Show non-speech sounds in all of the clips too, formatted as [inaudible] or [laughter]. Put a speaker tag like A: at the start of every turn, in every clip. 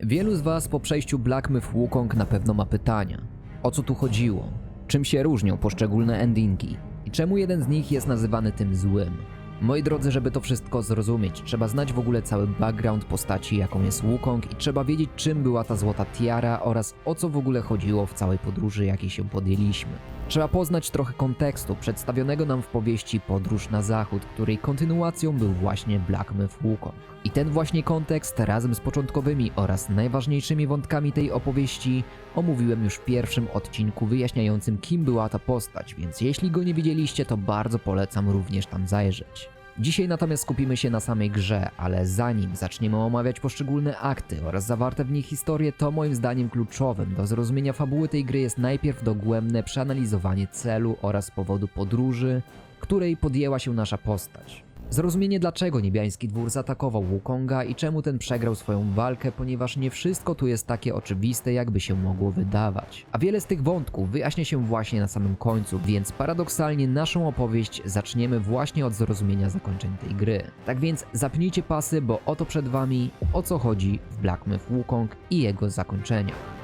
A: Wielu z Was po przejściu Black Myth Wukong na pewno ma pytania. O co tu chodziło? Czym się różnią poszczególne endingi? I czemu jeden z nich jest nazywany tym złym? Moi drodzy, żeby to wszystko zrozumieć, trzeba znać w ogóle cały background postaci, jaką jest Wukong i trzeba wiedzieć, czym była ta złota tiara oraz o co w ogóle chodziło w całej podróży, jakiej się podjęliśmy. Trzeba poznać trochę kontekstu przedstawionego nam w powieści Podróż na Zachód, której kontynuacją był właśnie Black Myth Wukong. I ten właśnie kontekst razem z początkowymi oraz najważniejszymi wątkami tej opowieści omówiłem już w pierwszym odcinku wyjaśniającym kim była ta postać, więc jeśli go nie widzieliście, to bardzo polecam również tam zajrzeć. Dzisiaj natomiast skupimy się na samej grze, ale zanim zaczniemy omawiać poszczególne akty oraz zawarte w nich historie, to moim zdaniem kluczowym do zrozumienia fabuły tej gry jest najpierw dogłębne przeanalizowanie celu oraz powodu podróży, której podjęła się nasza postać. Zrozumienie dlaczego niebiański dwór zaatakował Wukonga i czemu ten przegrał swoją walkę, ponieważ nie wszystko tu jest takie oczywiste, jakby się mogło wydawać. A wiele z tych wątków wyjaśnia się właśnie na samym końcu, więc paradoksalnie naszą opowieść zaczniemy właśnie od zrozumienia zakończeń tej gry. Tak więc zapnijcie pasy, bo oto przed wami o co chodzi w Black Myth Wukong i jego zakończeniach.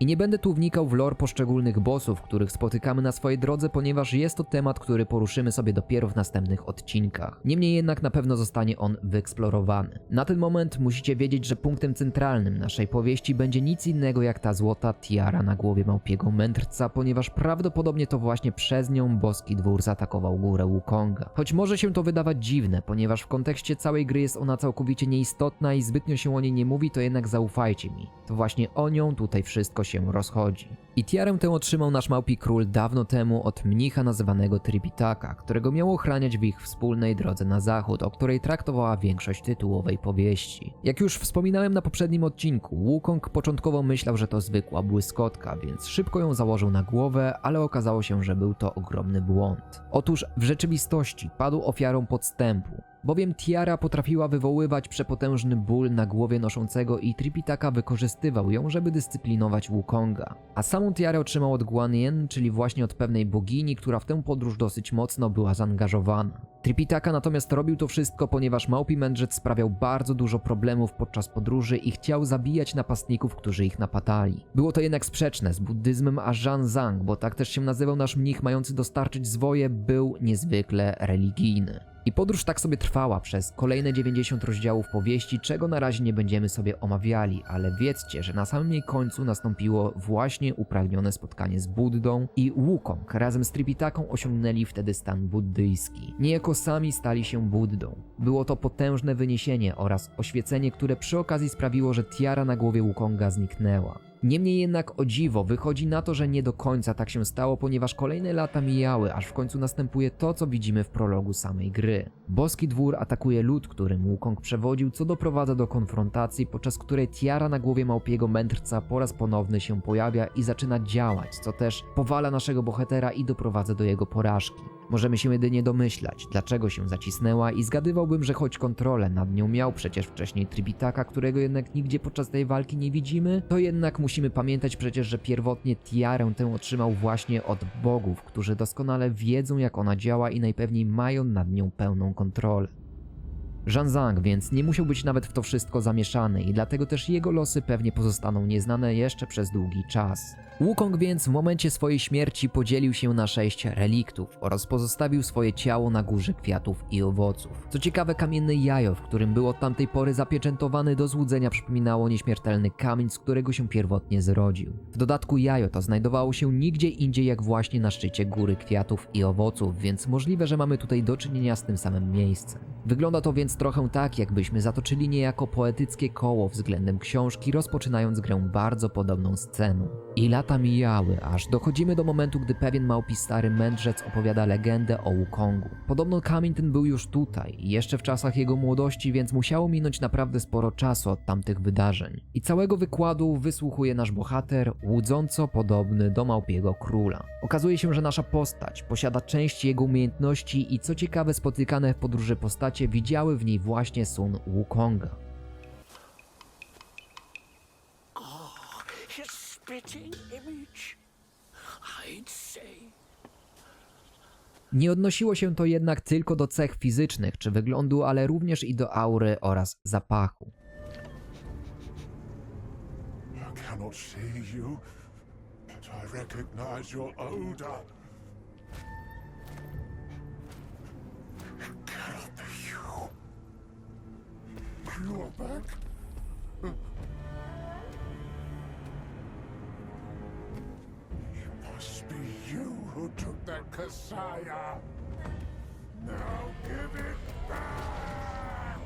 A: I nie będę tu wnikał w lore poszczególnych bossów, których spotykamy na swojej drodze, ponieważ jest to temat, który poruszymy sobie dopiero w następnych odcinkach. Niemniej jednak na pewno zostanie on wyeksplorowany. Na ten moment musicie wiedzieć, że punktem centralnym naszej powieści będzie nic innego jak ta złota tiara na głowie małpiego mędrca, ponieważ prawdopodobnie to właśnie przez nią boski dwór zaatakował górę Wukonga. Choć może się to wydawać dziwne, ponieważ w kontekście całej gry jest ona całkowicie nieistotna i zbytnio się o niej nie mówi, to jednak zaufajcie mi. To właśnie o nią tutaj wszystko się rozchodzi. I tiarę tę otrzymał nasz małpi król dawno temu od mnicha nazywanego Tripitaka, którego miał ochraniać w ich wspólnej drodze na zachód, o której traktowała większość tytułowej powieści. Jak już wspominałem na poprzednim odcinku, Wukong początkowo myślał, że to zwykła błyskotka, więc szybko ją założył na głowę, ale okazało się, że był to ogromny błąd. Otóż w rzeczywistości padł ofiarą podstępu, bowiem tiara potrafiła wywoływać przepotężny ból na głowie noszącego i Tripitaka wykorzystywał ją, żeby dyscyplinować Wukonga. A samą tiarę otrzymał od Guan Yin, czyli właśnie od pewnej bogini, która w tę podróż dosyć mocno była zaangażowana. Tripitaka natomiast robił to wszystko, ponieważ małpi mędrzec sprawiał bardzo dużo problemów podczas podróży i chciał zabijać napastników, którzy ich napadali. Było to jednak sprzeczne z buddyzmem, a Zhan Zhang, bo tak też się nazywał nasz mnich mający dostarczyć zwoje, był niezwykle religijny. I podróż tak sobie trwała przez kolejne 90 rozdziałów powieści, czego na razie nie będziemy sobie omawiali, ale wiedzcie, że na samym jej końcu nastąpiło właśnie upragnione spotkanie z Buddą i Wukong razem z Tripitaką osiągnęli wtedy stan buddyjski. Niejako sami stali się Buddą. Było to potężne wyniesienie oraz oświecenie, które przy okazji sprawiło, że tiara na głowie Wukonga zniknęła. Niemniej jednak o dziwo wychodzi na to, że nie do końca tak się stało, ponieważ kolejne lata mijały, aż w końcu następuje to, co widzimy w prologu samej gry. Boski dwór atakuje lud, którym Wukong przewodził, co doprowadza do konfrontacji, podczas której tiara na głowie małpiego mędrca po raz ponowny się pojawia i zaczyna działać, co też powala naszego bohatera i doprowadza do jego porażki. Możemy się jedynie domyślać, dlaczego się zacisnęła i zgadywałbym, że choć kontrolę nad nią miał przecież wcześniej Tribitaka, którego jednak nigdzie podczas tej walki nie widzimy, to jednak musimy pamiętać przecież, że pierwotnie tiarę tę otrzymał właśnie od bogów, którzy doskonale wiedzą jak ona działa i najpewniej mają nad nią pełną kontrolę. Zhan Zhang więc nie musiał być nawet w to wszystko zamieszany i dlatego też jego losy pewnie pozostaną nieznane jeszcze przez długi czas. Wukong więc w momencie swojej śmierci podzielił się na sześć reliktów oraz pozostawił swoje ciało na górze kwiatów i owoców. Co ciekawe, kamienny jajo, w którym był od tamtej pory zapieczętowany do złudzenia przypominało nieśmiertelny kamień, z którego się pierwotnie zrodził. W dodatku jajo to znajdowało się nigdzie indziej jak właśnie na szczycie góry kwiatów i owoców, więc możliwe, że mamy tutaj do czynienia z tym samym miejscem. Wygląda to więc trochę tak, jakbyśmy zatoczyli niejako poetyckie koło względem książki, rozpoczynając grę bardzo podobną sceną. I lata mijały, aż dochodzimy do momentu, gdy pewien małpi stary mędrzec opowiada legendę o Wukongu. Podobno kamień ten był już tutaj, jeszcze w czasach jego młodości, więc musiało minąć naprawdę sporo czasu od tamtych wydarzeń. I całego wykładu wysłuchuje nasz bohater, łudząco podobny do małpiego króla. Okazuje się, że nasza postać posiada część jego umiejętności i co ciekawe spotykane w podróży postacie widziały w niej właśnie Sun Wukonga. Nie odnosiło się to jednak tylko do cech fizycznych czy wyglądu, ale również i do aury oraz zapachu.
B: Back? Kasaya. Now give it back!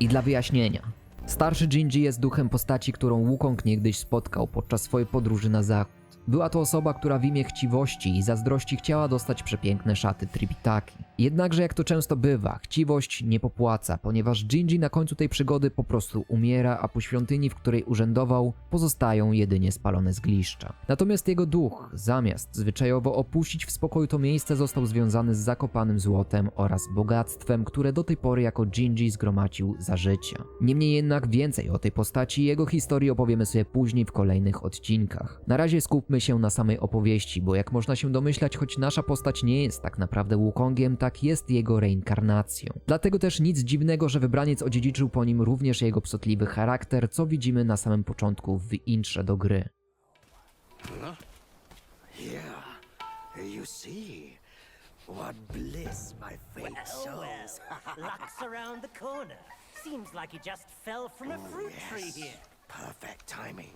A: I dla wyjaśnienia. Starszy Jinji jest duchem postaci, którą Wukong niegdyś spotkał podczas swojej podróży na zachód. Była to osoba, która w imię chciwości i zazdrości chciała dostać przepiękne szaty Tripitaki. Jednakże jak to często bywa, chciwość nie popłaca, ponieważ Jinji na końcu tej przygody po prostu umiera, a po świątyni, w której urzędował, pozostają jedynie spalone zgliszcza. Natomiast jego duch, zamiast zwyczajowo opuścić w spokoju to miejsce, został związany z zakopanym złotem oraz bogactwem, które do tej pory jako Jinji zgromadził za życia. Niemniej jednak więcej o tej postaci i jego historii opowiemy sobie później w kolejnych odcinkach. Na razie skupmy się na samej opowieści, bo jak można się domyślać, choć nasza postać nie jest tak naprawdę Wukongiem, tak jest jego reinkarnacją. Dlatego też nic dziwnego, że wybraniec odziedziczył po nim również jego psotliwy charakter, co widzimy na samym początku w intrze do gry.
C: Here, you see what bliss my fate
D: Oh,
C: shows. [laughs]
D: well, luck's around the corner. Seems like he just fell from a fruit tree
C: Yes,
D: here.
C: perfect timing.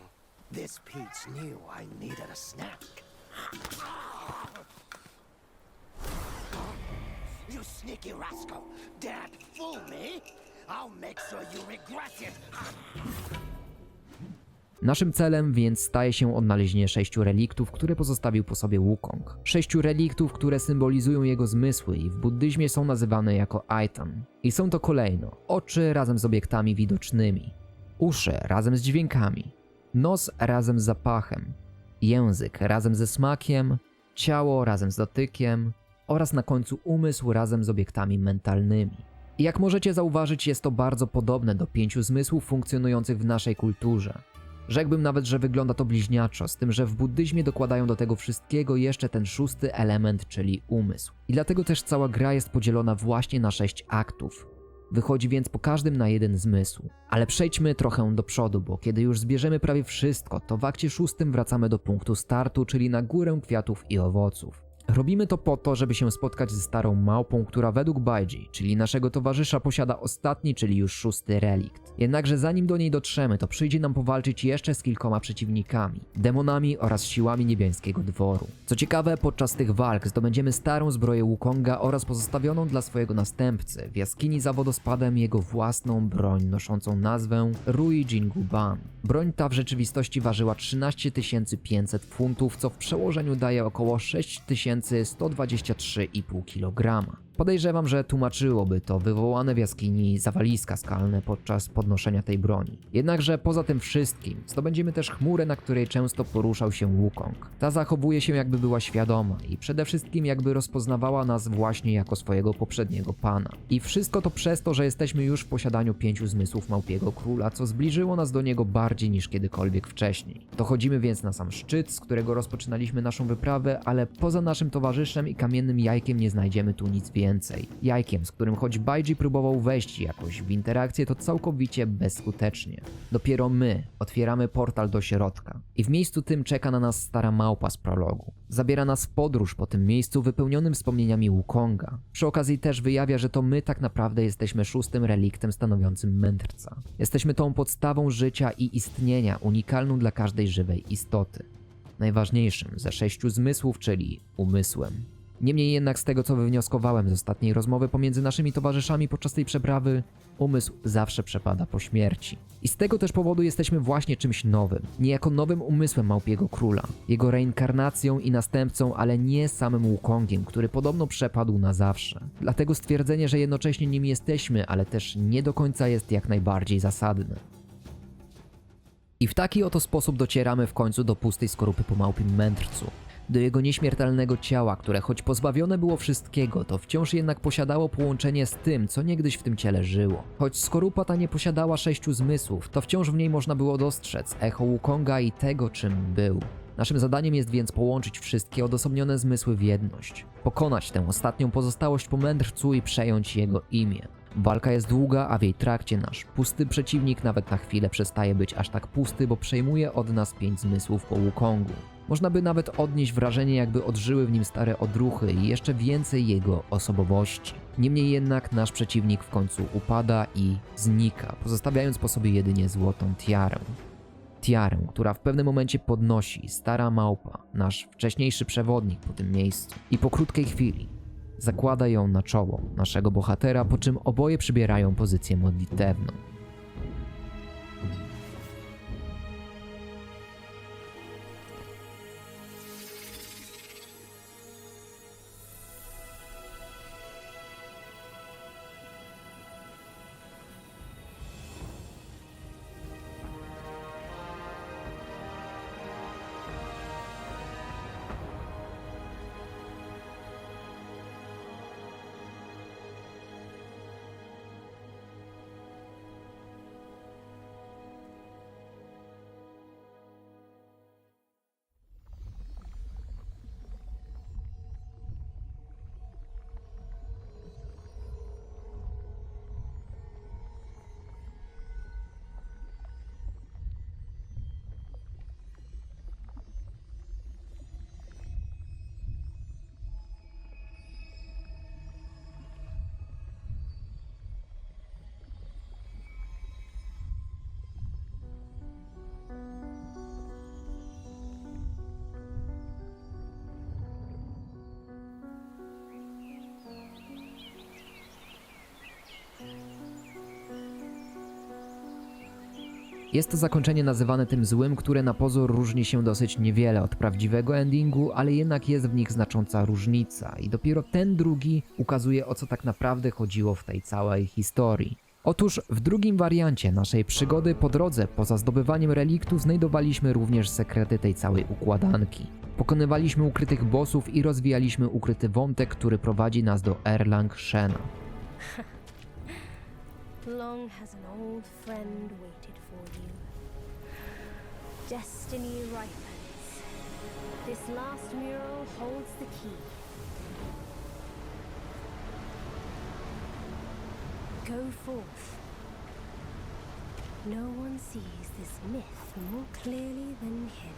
C: This knew I needed a snack. You sneaky rascal! Dare fool me? I'll make sure you regret it.
A: Naszym celem więc staje się odnalezienie sześciu reliktów, które pozostawił po sobie Wukong. Sześciu reliktów, które symbolizują jego zmysły i w buddyzmie są nazywane jako Aitan. I są to kolejno oczy razem z obiektami widocznymi, uszy razem z dźwiękami, nos razem z zapachem, język razem ze smakiem, ciało razem z dotykiem oraz na końcu umysł razem z obiektami mentalnymi. I jak możecie zauważyć, jest to bardzo podobne do pięciu zmysłów funkcjonujących w naszej kulturze. Rzekłbym nawet, że wygląda to bliźniaczo, z tym, że w buddyzmie dokładają do tego wszystkiego jeszcze ten szósty element, czyli umysł. I dlatego też cała gra jest podzielona właśnie na sześć aktów. Wychodzi więc po każdym na jeden zmysł. Ale przejdźmy trochę do przodu, bo kiedy już zbierzemy prawie wszystko, to w akcie szóstym wracamy do punktu startu, czyli na górę kwiatów i owoców. Robimy to po to, żeby się spotkać ze starą małpą, która według Baiji, czyli naszego towarzysza, posiada ostatni, czyli już szósty relikt. Jednakże zanim do niej dotrzemy, to przyjdzie nam powalczyć jeszcze z kilkoma przeciwnikami, demonami oraz siłami niebiańskiego dworu. Co ciekawe, podczas tych walk zdobędziemy starą zbroję Wukonga oraz pozostawioną dla swojego następcy w jaskini za wodospadem jego własną broń noszącą nazwę Rui Jinguban. Broń ta w rzeczywistości ważyła 13 500 funtów, co w przełożeniu daje około 6123,5 kg. Podejrzewam, że tłumaczyłoby to wywołane w jaskini zawaliska skalne podczas podnoszenia tej broni. Jednakże poza tym wszystkim zdobędziemy też chmurę, na której często poruszał się Wukong. Ta zachowuje się jakby była świadoma i przede wszystkim jakby rozpoznawała nas właśnie jako swojego poprzedniego pana. I wszystko to przez to, że jesteśmy już w posiadaniu pięciu zmysłów Małpiego Króla, co zbliżyło nas do niego bardziej niż kiedykolwiek wcześniej. Dochodzimy więc na sam szczyt, z którego rozpoczynaliśmy naszą wyprawę, ale poza naszym towarzyszem i kamiennym jajkiem nie znajdziemy tu nic więcej. Jajkiem, z którym choć Baiji próbował wejść jakoś w interakcję, to całkowicie bezskutecznie. Dopiero my otwieramy portal do środka i w miejscu tym czeka na nas stara małpa z prologu. Zabiera nas w podróż po tym miejscu wypełnionym wspomnieniami Wukonga. Przy okazji też wyjawia, że to my tak naprawdę jesteśmy szóstym reliktem stanowiącym mędrca. Jesteśmy tą podstawą życia i istnienia, unikalną dla każdej żywej istoty. Najważniejszym ze sześciu zmysłów, czyli umysłem. Niemniej jednak z tego co wywnioskowałem z ostatniej rozmowy pomiędzy naszymi towarzyszami podczas tej przeprawy, umysł zawsze przepada po śmierci. I z tego też powodu jesteśmy właśnie czymś nowym, niejako nowym umysłem Małpiego Króla, jego reinkarnacją i następcą, ale nie samym Wukongiem, który podobno przepadł na zawsze. Dlatego stwierdzenie, że jednocześnie nim jesteśmy, ale też nie do końca jest jak najbardziej zasadne. I w taki oto sposób docieramy w końcu do pustej skorupy po małpim mędrcu. Do jego nieśmiertelnego ciała, które choć pozbawione było wszystkiego, to wciąż jednak posiadało połączenie z tym, co niegdyś w tym ciele żyło. Choć skorupa ta nie posiadała sześciu zmysłów, to wciąż w niej można było dostrzec echo Wukonga i tego, czym był. Naszym zadaniem jest więc połączyć wszystkie odosobnione zmysły w jedność. Pokonać tę ostatnią pozostałość po mędrcu i przejąć jego imię. Walka jest długa, a w jej trakcie nasz pusty przeciwnik nawet na chwilę przestaje być aż tak pusty, bo przejmuje od nas pięć zmysłów po Wukongu. Można by nawet odnieść wrażenie, jakby odżyły w nim stare odruchy i jeszcze więcej jego osobowości. Niemniej jednak nasz przeciwnik w końcu upada i znika, pozostawiając po sobie jedynie złotą tiarę. Tiarę, która w pewnym momencie podnosi stara małpa, nasz wcześniejszy przewodnik po tym miejscu. I po krótkiej chwili zakłada ją na czoło naszego bohatera, po czym oboje przybierają pozycję modlitewną. Jest to zakończenie nazywane tym złym, które na pozór różni się dosyć niewiele od prawdziwego endingu, ale jednak jest w nich znacząca różnica i dopiero ten drugi ukazuje o co tak naprawdę chodziło w tej całej historii. Otóż w drugim wariancie naszej przygody po drodze, poza zdobywaniem reliktu, znajdowaliśmy również sekrety tej całej układanki. Pokonywaliśmy ukrytych bossów i rozwijaliśmy ukryty wątek, który prowadzi nas do Erlang Shena. [laughs]
E: Long has an old friend waited you. Destiny ripens. This last mural holds the key. Go forth. No one sees this myth more clearly than him.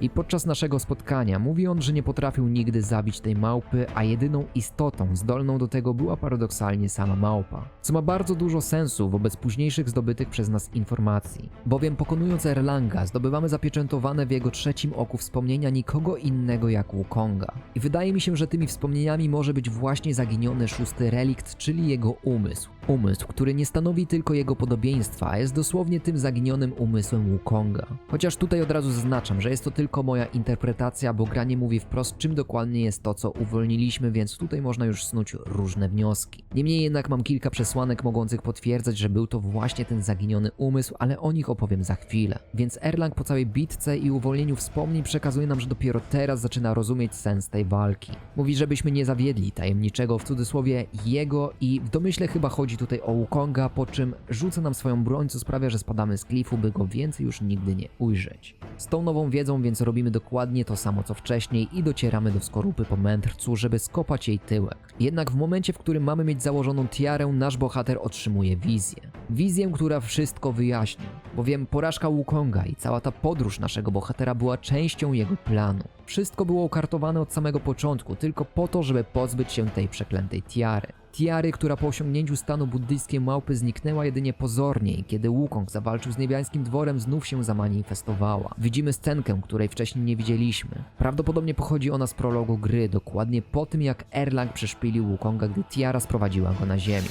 A: I podczas naszego spotkania mówi on, że nie potrafił nigdy zabić tej małpy, a jedyną istotą zdolną do tego była paradoksalnie sama małpa. Co ma bardzo dużo sensu wobec późniejszych zdobytych przez nas informacji. Bowiem pokonując Erlanga zdobywamy zapieczętowane w jego trzecim oku wspomnienia nikogo innego jak Wukonga. I wydaje mi się, że tymi wspomnieniami może być właśnie zaginiony szósty relikt, czyli jego umysł. Umysł, który nie stanowi tylko jego podobieństwa, a jest dosłownie tym zaginionym umysłem Wukonga. Chociaż tutaj od razu zaznaczam, że jest to tylko moja interpretacja, bo gra nie mówi wprost, czym dokładnie jest to, co uwolniliśmy, więc tutaj można już snuć różne wnioski. Niemniej jednak mam kilka przesłanek mogących potwierdzać, że był to właśnie ten zaginiony umysł, ale o nich opowiem za chwilę. Więc Erlang po całej bitce i uwolnieniu wspomnień przekazuje nam, że dopiero teraz zaczyna rozumieć sens tej walki. Mówi, żebyśmy nie zawiedli tajemniczego w cudzysłowie jego i w domyśle chyba chodzi tutaj o Wukonga, po czym rzuca nam swoją broń, co sprawia, że spadamy z klifu, by go więcej już nigdy nie ujrzeć. Z tą nową wiedzą więc robimy dokładnie to samo co wcześniej i docieramy do skorupy po mędrcu, żeby skopać jej tyłek. Jednak w momencie, w którym mamy mieć założoną tiarę, nasz bohater otrzymuje wizję. Wizję, która wszystko wyjaśni, bowiem porażka Wukonga i cała ta podróż naszego bohatera była częścią jego planu. Wszystko było ukartowane od samego początku, tylko po to, żeby pozbyć się tej przeklętej tiary. Tiary, która po osiągnięciu stanu buddyjskiej małpy zniknęła jedynie pozornie, kiedy Wukong zawalczył z niebiańskim dworem, znów się zamanifestowała. Widzimy scenkę, której wcześniej nie widzieliśmy. Prawdopodobnie pochodzi ona z prologu gry, dokładnie po tym jak Erlang przeszpilił Wukonga, gdy tiara sprowadziła go na ziemię.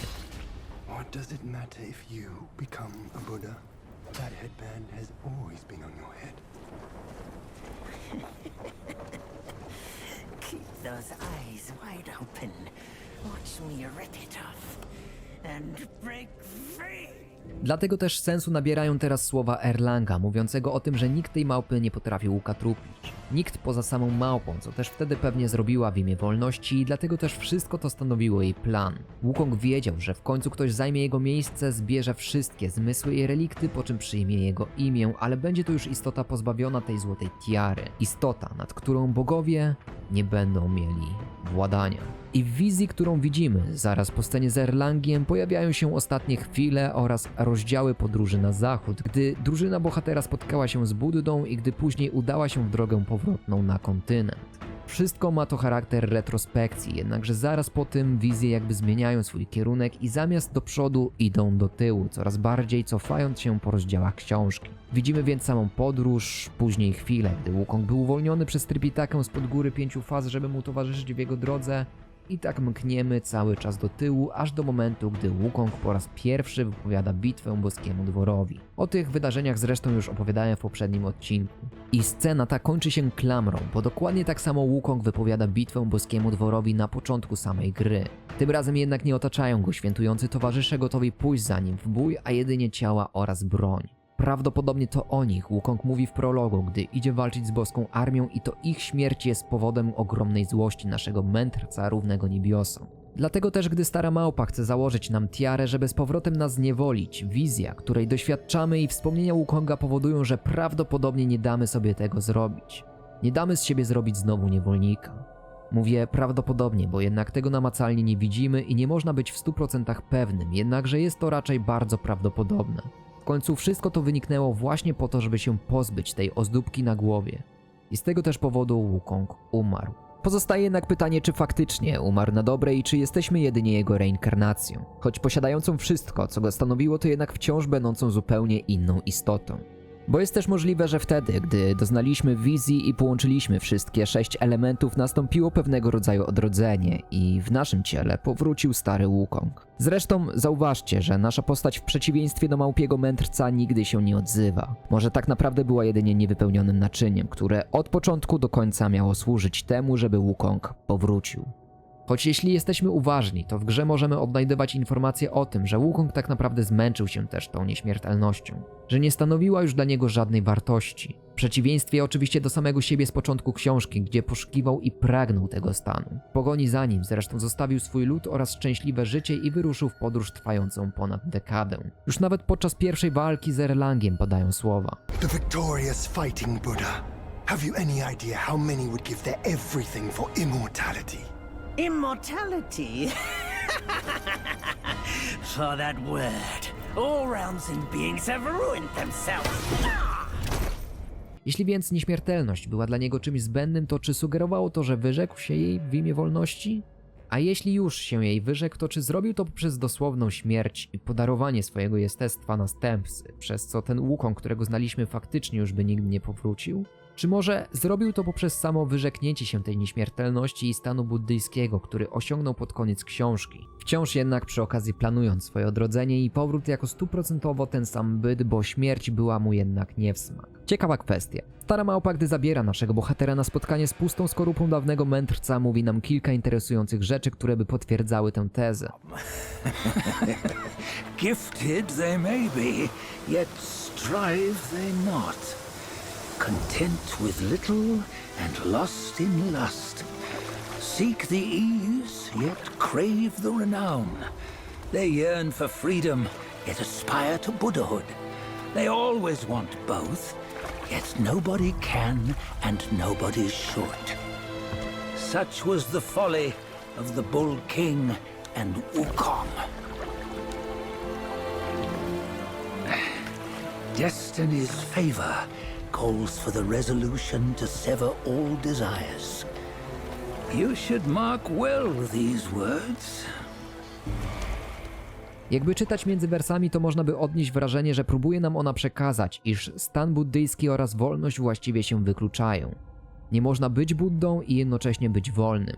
F: What does it matter if you become a Buddha? That headband has always been on your head. [laughs]
D: Keep those eyes wide open. Watch me rip it off and break free.
A: Dlatego też sensu nabierają teraz słowa Erlanga, mówiącego o tym, że nikt tej małpy nie potrafił ukatrupić. Nikt poza samą małpą, co też wtedy pewnie zrobiła w imię wolności i dlatego też wszystko to stanowiło jej plan. Wukong wiedział, że w końcu ktoś zajmie jego miejsce, zbierze wszystkie zmysły i relikty, po czym przyjmie jego imię, ale będzie to już istota pozbawiona tej złotej tiary. Istota, nad którą bogowie nie będą mieli władania. I w wizji, którą widzimy zaraz po scenie z Erlangiem, pojawiają się ostatnie chwile oraz rozdziały podróży na zachód, gdy drużyna bohatera spotkała się z Buddą i gdy później udała się w drogę powrotną na kontynent. Wszystko ma to charakter retrospekcji, jednakże zaraz po tym wizje jakby zmieniają swój kierunek i zamiast do przodu idą do tyłu, coraz bardziej cofając się po rozdziałach książki. Widzimy więc samą podróż, później chwilę, gdy Wukong był uwolniony przez Tripitakę spod góry pięciu faz, żeby mu towarzyszyć w jego drodze, i tak mkniemy cały czas do tyłu, aż do momentu, gdy Wukong po raz pierwszy wypowiada bitwę boskiemu dworowi. O tych wydarzeniach zresztą już opowiadałem w poprzednim odcinku. I scena ta kończy się klamrą, bo dokładnie tak samo Wukong wypowiada bitwę boskiemu dworowi na początku samej gry. Tym razem jednak nie otaczają go świętujący towarzysze gotowi pójść za nim w bój, a jedynie ciała oraz broń. Prawdopodobnie to o nich Wukong mówi w prologu, gdy idzie walczyć z boską armią i to ich śmierć jest powodem ogromnej złości naszego mędrca równego niebiosom. Dlatego też, gdy stara małpa chce założyć nam tiarę, żeby z powrotem nas zniewolić, wizja, której doświadczamy i wspomnienia Wukonga powodują, że prawdopodobnie nie damy sobie tego zrobić. Nie damy z siebie zrobić znowu niewolnika. Mówię prawdopodobnie, bo jednak tego namacalnie nie widzimy i nie można być w 100% pewnym, jednakże jest to raczej bardzo prawdopodobne. Końcu wszystko to wyniknęło właśnie po to, żeby się pozbyć tej ozdóbki na głowie. I z tego też powodu Wukong umarł. Pozostaje jednak pytanie, czy faktycznie umarł na dobre i czy jesteśmy jedynie jego reinkarnacją. Choć posiadającą wszystko, co go stanowiło, to jednak wciąż będącą zupełnie inną istotą. Bo jest też możliwe, że wtedy, gdy doznaliśmy wizji i połączyliśmy wszystkie sześć elementów, nastąpiło pewnego rodzaju odrodzenie i w naszym ciele powrócił stary Wukong. Zresztą zauważcie, że nasza postać w przeciwieństwie do małpiego mędrca nigdy się nie odzywa. Może tak naprawdę była jedynie niewypełnionym naczyniem, które od początku do końca miało służyć temu, żeby Wukong powrócił. Choć jeśli jesteśmy uważni, to w grze możemy odnajdywać informacje o tym, że Wukong tak naprawdę zmęczył się też tą nieśmiertelnością, że nie stanowiła już dla niego żadnej wartości. W przeciwieństwie oczywiście do samego siebie z początku książki, gdzie poszukiwał i pragnął tego stanu. W pogoni za nim zresztą zostawił swój lud oraz szczęśliwe życie i wyruszył w podróż trwającą ponad dekadę. Już nawet podczas pierwszej walki z Erlangiem padają słowa.
F: The victorious fighting Buddha. Have you any idea how many would give their everything for immortality?
D: Immortality? [laughs] For that word, all realms and beings have ruined themselves.
A: Jeśli więc nieśmiertelność była dla niego czymś zbędnym, to czy sugerowało to, że wyrzekł się jej w imię wolności? A jeśli już się jej wyrzekł, to czy zrobił to poprzez dosłowną śmierć i podarowanie swojego jestestwa następcy, przez co ten Wukong, którego znaliśmy faktycznie już by nigdy nie powrócił? Czy może zrobił to poprzez samo wyrzeknięcie się tej nieśmiertelności i stanu buddyjskiego, który osiągnął pod koniec książki? Wciąż jednak przy okazji planując swoje odrodzenie i powrót jako stuprocentowo ten sam byt, bo śmierć była mu jednak nie w smak. Ciekawa kwestia. Stara małpa, gdy zabiera naszego bohatera na spotkanie z pustą skorupą dawnego mędrca, mówi nam kilka interesujących rzeczy, które by potwierdzały tę tezę. [laughs]
G: Gifted they may be, yet strive they not. Content with little and lost in lust. Seek the ease, yet crave the renown. They yearn for freedom, yet aspire to Buddhahood. They always want both, yet nobody can and nobody should. Such was the folly of the Bull King and Wukong. [sighs] Destiny's favor calls for the resolution to sever all desires. You should mark well these words.
A: Jakby czytać między wersami, to można by odnieść wrażenie, że próbuje nam ona przekazać, iż stan buddyjski oraz wolność właściwie się wykluczają. Nie można być Buddą i jednocześnie być wolnym.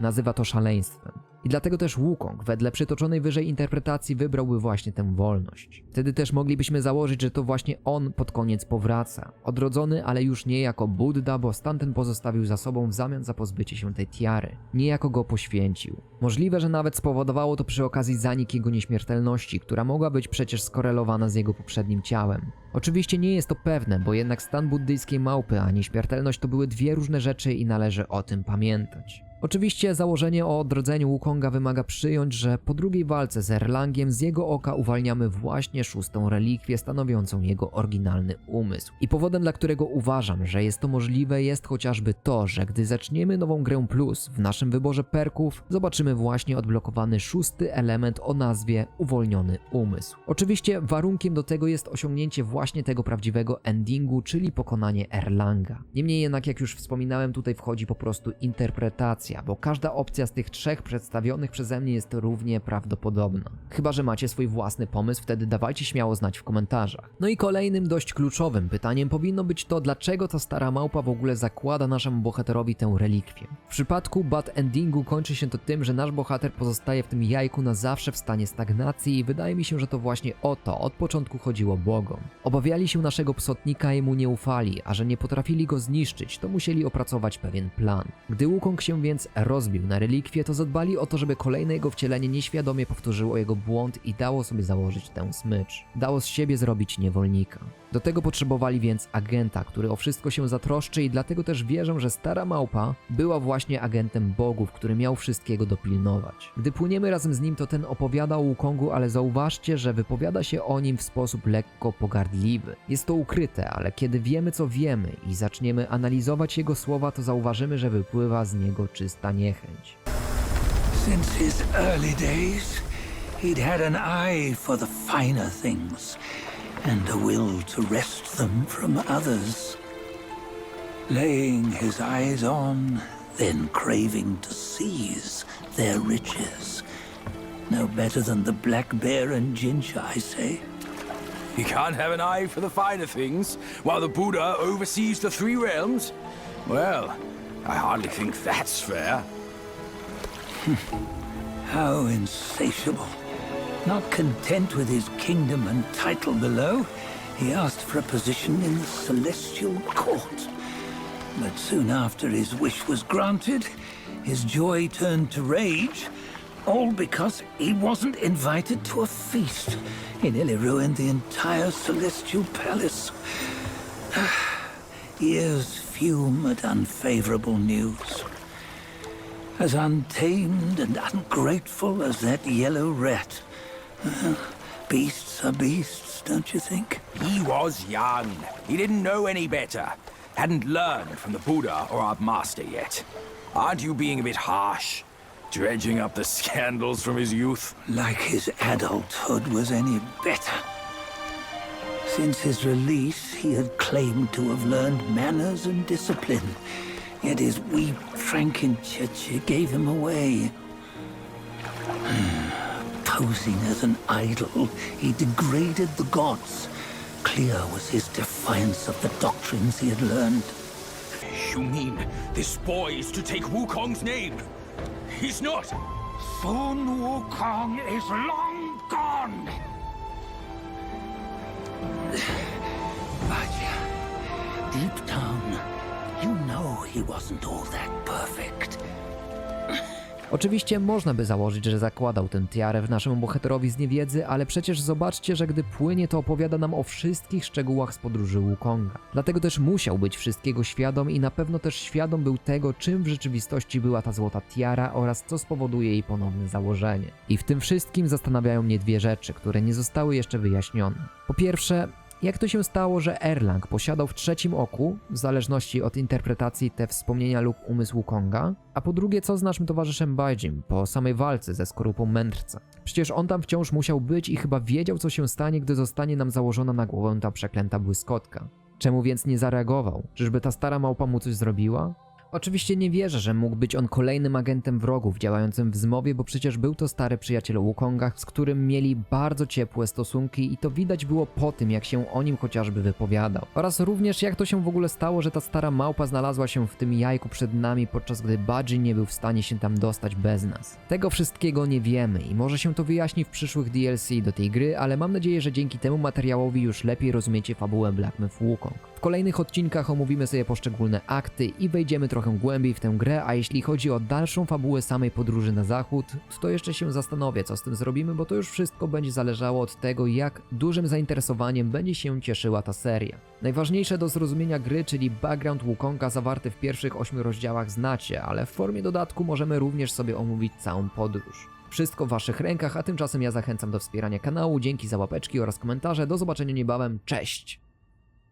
A: Nazywa to szaleństwem. I dlatego też Wukong, wedle przytoczonej wyżej interpretacji, wybrałby właśnie tę wolność. Wtedy też moglibyśmy założyć, że to właśnie on pod koniec powraca. Odrodzony, ale już nie jako Buddha, bo stan ten pozostawił za sobą w zamian za pozbycie się tej tiary. Niejako go poświęcił. Możliwe, że nawet spowodowało to przy okazji zanik jego nieśmiertelności, która mogła być przecież skorelowana z jego poprzednim ciałem. Oczywiście nie jest to pewne, bo jednak stan buddyjskiej małpy a nieśmiertelność to były dwie różne rzeczy i należy o tym pamiętać. Oczywiście założenie o odrodzeniu Wukonga wymaga przyjąć, że po drugiej walce z Erlangiem z jego oka uwalniamy właśnie szóstą relikwię stanowiącą jego oryginalny umysł. I powodem, dla którego uważam, że jest to możliwe jest chociażby to, że gdy zaczniemy nową grę plus w naszym wyborze perków, zobaczymy właśnie odblokowany szósty element o nazwie uwolniony umysł. Oczywiście warunkiem do tego jest osiągnięcie właśnie tego prawdziwego endingu, czyli pokonanie Erlanga. Niemniej jednak, jak już wspominałem, tutaj wchodzi po prostu interpretacja, bo każda opcja z tych trzech przedstawionych przeze mnie jest równie prawdopodobna. Chyba, że macie swój własny pomysł, wtedy dawajcie śmiało znać w komentarzach. No i kolejnym dość kluczowym pytaniem powinno być to, dlaczego ta stara małpa w ogóle zakłada naszemu bohaterowi tę relikwię. W przypadku bad endingu kończy się to tym, że nasz bohater pozostaje w tym jajku na zawsze w stanie stagnacji i wydaje mi się, że to właśnie o to od początku chodziło bogom. Obawiali się naszego psotnika i mu nie ufali, a że nie potrafili go zniszczyć, to musieli opracować pewien plan. Gdy Wukong się więc rozbił na relikwie, to zadbali o to, żeby kolejne jego wcielenie nieświadomie powtórzyło jego błąd i dało sobie założyć tę smycz. Dało z siebie zrobić niewolnika. Do tego potrzebowali więc agenta, który o wszystko się zatroszczy i dlatego też wierzę, że stara małpa była właśnie agentem bogów, który miał wszystkiego dopilnować. Gdy płyniemy razem z nim, to ten opowiada o Wukongu, ale zauważcie, że wypowiada się o nim w sposób lekko pogardliwy. Jest to ukryte, ale kiedy wiemy co wiemy i zaczniemy analizować jego słowa, to zauważymy, że wypływa z niego czysta niechęć.
G: Since his early days, he'd had an eye for the finer things and a will to wrest them from others. Laying his eyes on, then craving to seize their riches. No better than the black bear and ginger, I say.
H: You can't have an eye for the finer things while the Buddha oversees the three realms? Well, I hardly think that's fair. Hmm.
G: How insatiable. Not content with his kingdom and title below, he asked for a position in the celestial court. But soon after his wish was granted, his joy turned to rage, all because he wasn't invited to a feast. He nearly ruined the entire celestial palace. [sighs] Ears at unfavorable news. As untamed and ungrateful as that yellow rat. Well, beasts are beasts, don't you think?
H: He was young. He didn't know any better. Hadn't learned from the Buddha or our master yet. Aren't you being a bit harsh? Dredging up the [laughs] scandals from his youth?
G: Like his adulthood was any better. Since his release, he had claimed to have learned manners and discipline. Yet his weak Frankenchurch gave him away. [sighs] Posing as an idol, he degraded the gods. Clear was his defiance of the doctrines he had learned.
H: You mean this boy is to take Wukong's name? He's not.
G: Sun Wukong is long gone. Deep down, you know he wasn't all that perfect.
A: Oczywiście można by założyć, że zakładał tę tiarę w naszemu bohaterowi z niewiedzy, ale przecież zobaczcie, że gdy płynie, to opowiada nam o wszystkich szczegółach z podróży Wukonga. Dlatego też musiał być wszystkiego świadom i na pewno też świadom był tego, czym w rzeczywistości była ta złota tiara oraz co spowoduje jej ponowne założenie. I w tym wszystkim zastanawiają mnie dwie rzeczy, które nie zostały jeszcze wyjaśnione. Po pierwsze, jak to się stało, że Erlang posiadał w trzecim oku, w zależności od interpretacji, te wspomnienia lub umysł Konga? A po drugie, co z naszym towarzyszem Bajdzim po samej walce ze skorupą mędrca? Przecież on tam wciąż musiał być i chyba wiedział, co się stanie, gdy zostanie nam założona na głowę ta przeklęta błyskotka. Czemu więc nie zareagował? Czyżby ta stara małpa mu coś zrobiła? Oczywiście nie wierzę, że mógł być on kolejnym agentem wrogów działającym w zmowie, bo przecież był to stary przyjaciel Wukonga, z którym mieli bardzo ciepłe stosunki i to widać było po tym, jak się o nim chociażby wypowiadał. Oraz również jak to się w ogóle stało, że ta stara małpa znalazła się w tym jajku przed nami, podczas gdy Budgie nie był w stanie się tam dostać bez nas. Tego wszystkiego nie wiemy i może się to wyjaśni w przyszłych DLC do tej gry, ale mam nadzieję, że dzięki temu materiałowi już lepiej rozumiecie fabułę Black Myth Wukong. W kolejnych odcinkach omówimy sobie poszczególne akty i wejdziemy trochę głębiej w tę grę, a jeśli chodzi o dalszą fabułę samej podróży na zachód, to jeszcze się zastanowię, co z tym zrobimy, bo to już wszystko będzie zależało od tego, jak dużym zainteresowaniem będzie się cieszyła ta seria. Najważniejsze do zrozumienia gry, czyli background Wukonga zawarty w pierwszych ośmiu rozdziałach znacie, ale w formie dodatku możemy również sobie omówić całą podróż. Wszystko w waszych rękach, a tymczasem ja zachęcam do wspierania kanału, dzięki za łapeczki oraz komentarze, do zobaczenia niebawem, cześć!